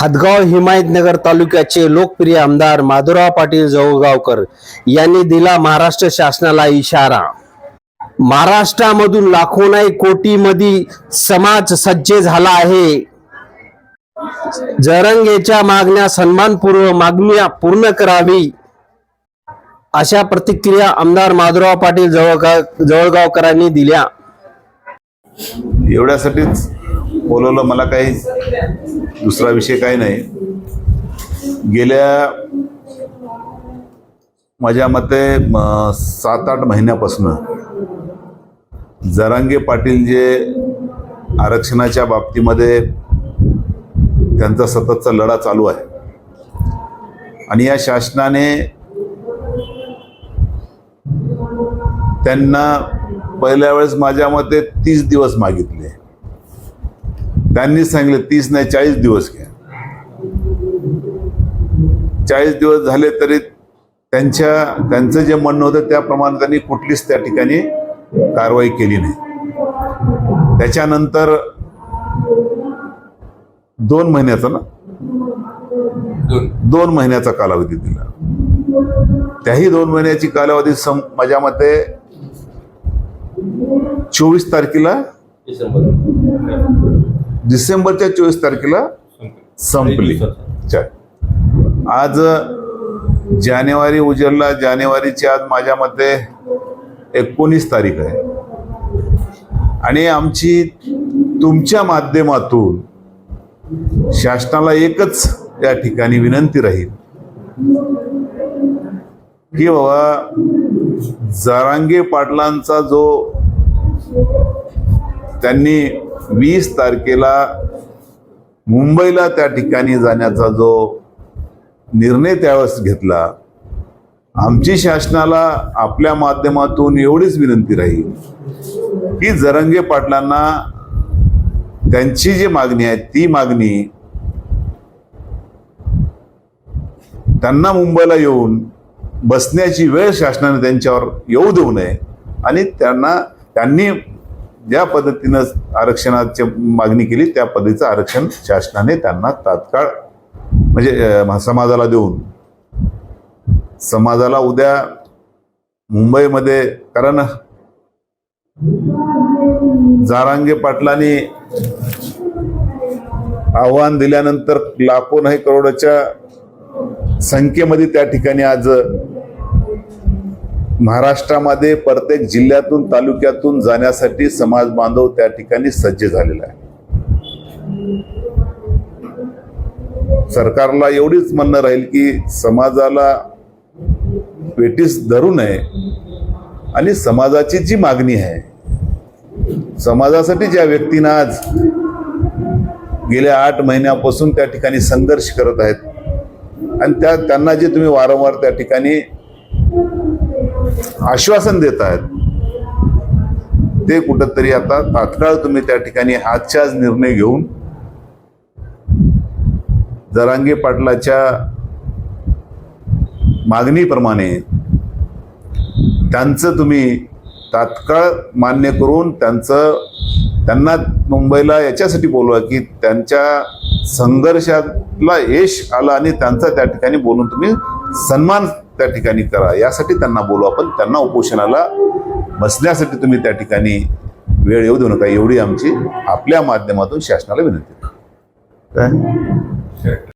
हदगाव हिमायतनगर तालुक्याचे लोकप्रिय आमदार माधुराव पाटील जवळगावकर यांनी दिला महाराष्ट्र शासनाला इशारा. महाराष्ट्रामधून लाखो नाही कोटीमध्ये समाज सज्ज झाला आहे. जरंगेच्या मागण्या सन्मानपूर्व मागण्या पूर्ण करावी अशा प्रतिक्रिया आमदार माधुराव पाटील जवळगाव जवळगावकरांनी दिल्या. एवढ्यासाठीच बोलवलं मला काही दुसरा विषय काही नाही. गेल्या माझ्या मते सात आठ महिन्यापासून जरांगे पाटील जे आरक्षणाच्या बाबतीमध्ये त्यांचा सततचा लढा चालू आहे. आणि या शासनाने त्यांना पहिल्या वेळेस माझ्या मते तीस दिवस मागितले. त्यांनी सांगितले तीस नाही चाळीस दिवस घ्या. चाळीस दिवस झाले तरी त्यांच्या त्यांचं जे म्हणणं होतं त्याप्रमाणे त्यांनी कुठलीच त्या ठिकाणी कारवाई केली नाही. त्याच्यानंतर दोन महिन्याचा ना? दोन. महिन्याचा कालावधी दिला. त्याही दोन महिन्याची कालावधी सम माझ्या मते चोवीस तारखेला डिसेंबरच्या चोवीस तारखेला संपली. आज जानेवारी उजळला जानेवारीची आज माझ्या मते एकोणीस तारीख आहे. आणि आमची तुमच्या माध्यमातून शासनाला एकच या ठिकाणी विनंती राहील. की बाबा जरांगे पाटलांचा जो त्यांनी वीस तारखेला मुंबईला त्या ठिकाणी जाण्याचा जो निर्णय त्यावेळेस घेतला आमची शासनाला आपल्या माध्यमातून एवढीच विनंती राहील की जरंगे पाटलांना त्यांची जी मागणी आहे ती मागणी त्यांना मुंबईला येऊन बसण्याची वेळ शासनाने त्यांच्यावर येऊ देऊ नये आणि त्यांना त्यांनी ज्या पद्धतीनं आरक्षणाची मागणी केली त्या पद्धतीचं आरक्षण शासनाने त्यांना तात्काळ म्हणजे समाजाला देऊन समाजाला उद्या मुंबईमध्ये कारण जारांगे पाटलांनी आव्हान दिल्यानंतर लाखो नाही करोडच्या संख्येमध्ये त्या ठिकाणी आज महाराष्ट्रामध्ये प्रत्येक जिल्ह्यातून तालुक्यातून जाण्यासाठी समाज बांधव त्या ठिकाणी सज्ज झालेला आहे. सरकारला एवढीच म्हणणं राहील की समाजाला पेटीस धरू नये आणि समाजाची जी मागणी आहे समाजासाठी ज्या व्यक्तीनं आज गेल्या आठ महिन्यापासून त्या ठिकाणी संघर्ष करत आहेत आणि त्या त्यांना जे तुम्ही वारंवार त्या ठिकाणी आश्वासन देत आहेत. ते कुठंतरी आता तात्काळ तुम्ही त्या ठिकाणी आजच्याच निर्णय घेऊन जरांगे पाटलाच्या मागणीप्रमाणे त्यांचं तुम्ही तात्काळ मान्य करून त्यांचं त्यांना मुंबईला याच्यासाठी बोलवा की त्यांच्या संघर्षाला यश आलं आणि त्यांचा त्या ठिकाणी बोलून तुम्ही सन्मान त्या ठिकाणी करा. यासाठी त्यांना बोलू आपण. त्यांना उपोषणाला बसण्यासाठी तुम्ही त्या ठिकाणी वेळ येऊ देऊ नका. एवढी आमची आपल्या माध्यमातून शासनाला विनंती. काय?